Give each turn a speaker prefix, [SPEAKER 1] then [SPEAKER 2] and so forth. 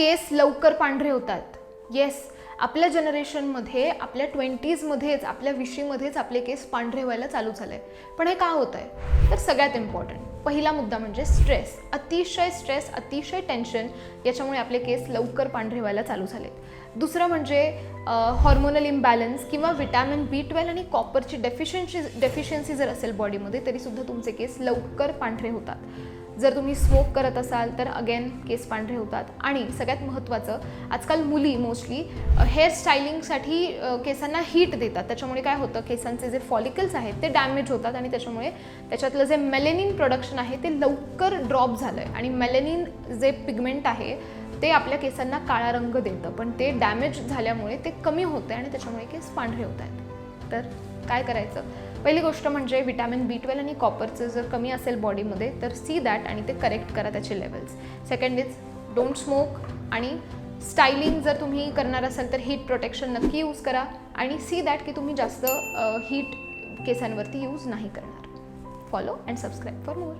[SPEAKER 1] केस लवकर पांढरे होतात. येस आपल्या जनरेशनमध्ये आपल्या ट्वेंटीजमध्येच आपल्या विशीमध्येच आपले केस पांढरे व्हायला चालू झाले. पण हे का होत आहे? तर सगळ्यात इम्पॉर्टंट पहिला मुद्दा म्हणजे स्ट्रेस अतिशय स्ट्रेस अतिशय टेन्शन याच्यामुळे आपले केस लवकर पांढरे व्हायला चालू झालेत दुसरं म्हणजे हॉर्मोनल इम्बॅलन्स किंवा विटॅमिन बी ट्वेल्व आणि कॉपरची डेफिशियन्सी डेफिशियन्सी जर असेल बॉडीमध्ये तरीसुद्धा तुमचे केस लवकर पांढरे होतात. जर तुम्ही स्मोक करत असाल तर अगेन केस पांढरे होतात. आणि सगळ्यात महत्त्वाचं आजकाल मुली मोस्टली हेअर स्टायलिंगसाठी केसांना हीट देतात. त्याच्यामुळे काय होतं केसांचे जे फॉलिकल्स आहेत ते डॅमेज होतात आणि त्याच्यामुळे त्याच्यातलं जे मेलेनिन प्रोडक्शन आहे ते लवकर ड्रॉप झालं आहे आणि मेलेनिन जे पिगमेंट आहे ते आपल्या केसांना काळा रंग देतं. पण ते डॅमेज झाल्यामुळे ते कमी होतं आणि त्याच्यामुळे केस पांढरे होत आहेत तर काय करायचं? पहिली गोष्ट म्हणजे विटॅमिन बी ट्वेल्व आणि कॉपरचं जर कमी असेल बॉडीमध्ये तर सी दॅट आणि ते करेक्ट करा त्याचे levels second is don't smoke आणि स्टायलिंग जर तुम्ही करणार असाल तर हीट प्रोटेक्शन नक्की यूज करा आणि सी दॅट की तुम्ही जास्त हीट केसांवरती यूज नाही करणार. Follow and subscribe for more